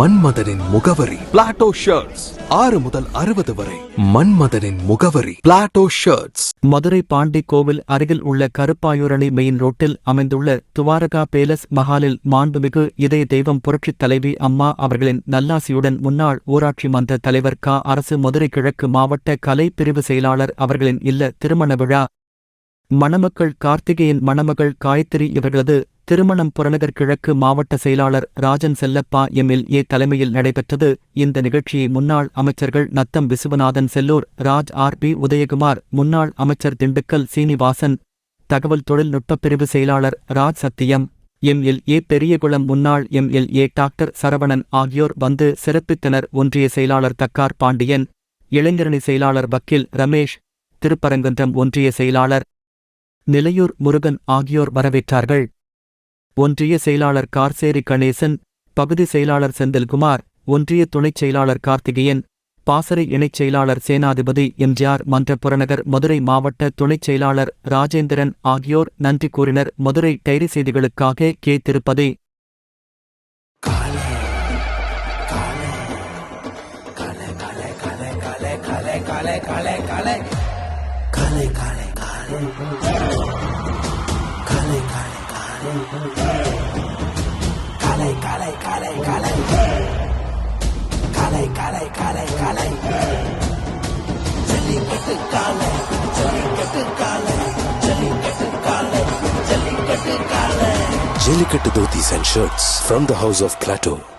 மன்மதனின் முகவரி. Plato shirts ஆறு முதல் அறுபது வரை. மன்மதனின் முகவரி. பிளாட்டோ ஷர்ட்ஸ் மதுரை பாண்டி கோவில் அருகில் உள்ள கருப்பாயூரணி மெயின் ரோட்டில் அமைந்துள்ள துவாரகா பேலஸ் மஹாலில் மாண்புமிகு இதய தெய்வம் புரட்சித் தலைவி அம்மா அவர்களின் நல்லாசியுடன் முன்னாள் ஊராட்சி மன்ற தலைவர் கா. அரசு மதுரை கிழக்கு மாவட்ட கலை பிரிவு செயலாளர் அவர்களின் இல்ல திருமண விழா மணமக்கள் கார்த்திகேயன் மணமகள் காயத்ரி இவர்களது திருமணம் புறநகர் கிழக்கு மாவட்ட செயலாளர் ராஜன் செல்லப்பா எம்எல்ஏ தலைமையில் நடைபெற்றது. இந்த நிகழ்ச்சியை முன்னாள் அமைச்சர்கள் நத்தம் விசுவநாதன் செல்லூர் ராஜ் ஆர் பி உதயகுமார் முன்னாள் அமைச்சர் திண்டுக்கல் சீனிவாசன் தகவல் தொழில்நுட்பப் பிரிவு செயலாளர் ராஜ் சத்தியம் எம்எல்ஏ பெரியகுளம் முன்னாள் எம்எல்ஏ டாக்டர் சரவணன் ஆகியோர் வந்து சிறப்பித்தனர். ஒன்றிய செயலாளர் தக்கார் பாண்டியன் இளைஞரணி செயலாளர் வக்கீல் ரமேஷ் திருப்பரங்குன்றம் ஒன்றிய செயலாளர் நிலையூர் முருகன் ஆகியோர் வரவேற்றார்கள் ஒன்றிய செயலாளர் கார்சேரி கணேசன் பகுதி செயலாளர் செந்தில்குமார் ஒன்றிய துணைச் செயலாளர் கார்த்திகேயன் பாசறை இணைச் செயலாளர் சேனாதிபதி எம்ஜிஆர் மன்ற புறநகர் மதுரை மாவட்ட துணைச் செயலாளர் ராஜேந்திரன் ஆகியோர் நன்றி கூறினர் மதுரை டைரி செய்திகளுக்காக கே திருப்பதி काले काले काले। काले काले काले काले। काले काले काले कट काले कट काले कट काले कट काले। Cut and shirts from the house of Plato